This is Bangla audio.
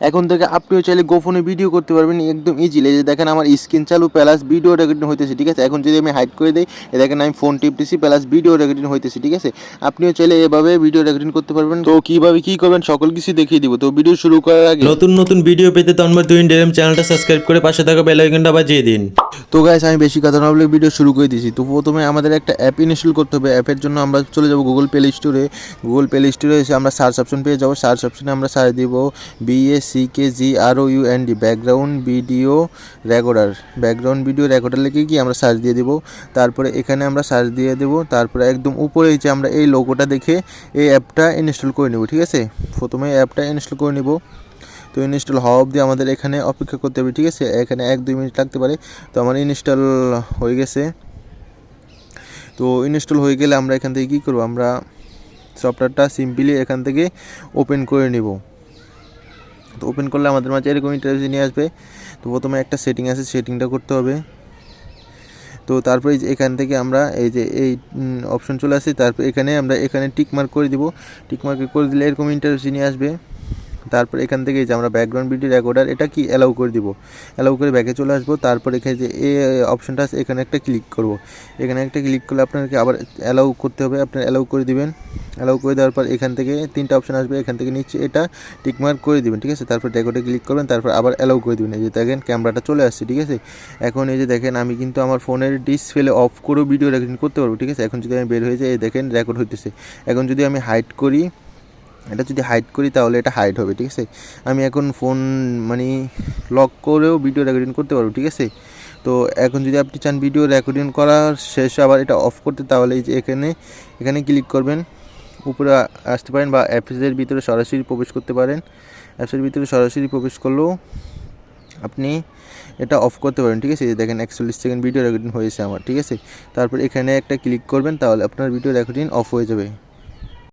এখন থেকে আপনিও চাইলে গোপনে ভিডিও করতে পারবেন একদম ইজিলি যে দেখেন আমার স্ক্রিন চালু প্লাস ভিডিও রেকর্ডিং হইতেছে ঠিক আছে? এখন যদি আমি হাইড করে দিই এ দেখেন আমি ফোন টিপতেছি প্লাস ভিডিও রেকর্ডিং হইতেছে ঠিক আছে? আপনিও চাইলে এভাবে ভিডিও রেকর্ডিং করতে পারবেন। তো কীভাবে কী করবেন সকল কিছু দেখিয়ে দিব। তো ভিডিও শুরু করার আগে নতুন নতুন ভিডিও পেতে তন্ময় তুইন ডেম চ্যানেলটা সাবস্ক্রাইব করে পাশে থাকা বেল আইকনটা বাজিয়ে দিন। তো গাইস আমি বেশি কথা না বলে ভিডিও শুরু করে দিয়েছি তো প্রথমে আমাদের একটা অ্যাপ ইনস্টল করতে হবে। অ্যাপের জন্য আমরা চলে যাব গুগল প্লে স্টোরে গুগল প্লে স্টোরে এসে আমরা সার্চ অপশন পেয়ে যাব। সার্চ অপশনে আমরা সার্চ দিব BSC K G R O U N D background video recorder background video recorder লিখে কি আমরা সার্চ দিয়ে দিব? তারপরে এখানে আমরা সার্চ দিয়ে দেব, তারপরে একদম উপরে যে আমরা এই লোগোটা দেখে এই অ্যাপটা ইনস্টল করে নেব, ঠিক আছে? প্রথমে অ্যাপটা ইনস্টল করে নেব। তো ইনস্টল হওয়া অবধি আমাদের এখানে অপেক্ষা করতে হবে, ঠিক আছে? এখানে এক দুই মিনিট লাগতে পারে। তো আমার ইনস্টল হয়ে গেছে। তো ইনস্টল হয়ে গেলে আমরা এখান থেকে কী করব? আমরা সফটওয়্যারটা সিম্পলি এখান থেকে ওপেন করে নিব। তো ওপেন করলে আমাদের মাঝে এরকম ইন্টারভিউ নিয়ে আসবে। তো প্রথমে একটা সেটিং আছে সেটিংটা করতে হবে। তো তারপরে এখান থেকে আমরা এই যে এই অপশন চলে আসে, তারপর এখানে আমরা এখানে টিক মার্ক করে দিব। টিক মার্ক করে দিলে এরকম ইন্টারভিউ নিয়ে আসবে। তারপর এখান থেকে যে আমরা ব্যাকগ্রাউন্ড ভিডিও রেকর্ডার এটা কি অ্যালাউ করে দিব? অ্যালাউ করে ব্যাকে চলে আসব, তারপর এখানে যে এ অপশনটা আছে, এখানে একটা ক্লিক করব। এখানে একটা ক্লিক করলে আপনাকে আবার অ্যালাউ করতে হবে, আপনার অ্যালাউ করে দিবেন। অ্যালাউ করে দেওয়ার পর এখান থেকে তিনটা অপশন আসবে, এখান থেকে নিচে এটা টিকমার্ক করে দিবেন, ঠিক আছে? তারপর রেকর্ডে ক্লিক করবেন, তারপর আবার অ্যালাউ করে দিবেন। এই যে দেখেন ক্যামেরাটা চলে আসছে, ঠিক আছে? এখন এই যে দেখেন, আমি কিন্তু আমার ফোনের ডিসপ্লে অফ করেও ভিডিও রেকর্ডিং করতে পারব, ঠিক আছে? এখন যদি আমি বের হয়ে যাই দেখেন রেকর্ড হইতেছে। এখন যদি আমি হাইট করি এটা যদি হাইড করি তাহলে এটা হাইড হবে, ঠিক আছে? আমি এখন ফোন মানে লক করেও ভিডিও রেকর্ডিং করতে পারব, ঠিক আছে? তো এখন যদি আপনি চান ভিডিও রেকর্ডিং করার শেষ, আবার এটা অফ করতে, তাহলে এই যে এখানে এখানে ক্লিক করবেন। উপরে আসতে পারেন বা অ্যাপসের ভিতরে সরাসরি প্রবেশ করতে পারেন। অ্যাপসের ভিতরে সরাসরি প্রবেশ করলেও আপনি এটা অফ করতে পারেন, ঠিক আছে? দেখেন একচল্লিশ সেকেন্ড ভিডিও রেকর্ডিং হয়েছে আমার, ঠিক আছে? তারপর এখানে একটা ক্লিক করবেন, তাহলে আপনার ভিডিও রেকর্ডিং অফ হয়ে যাবে।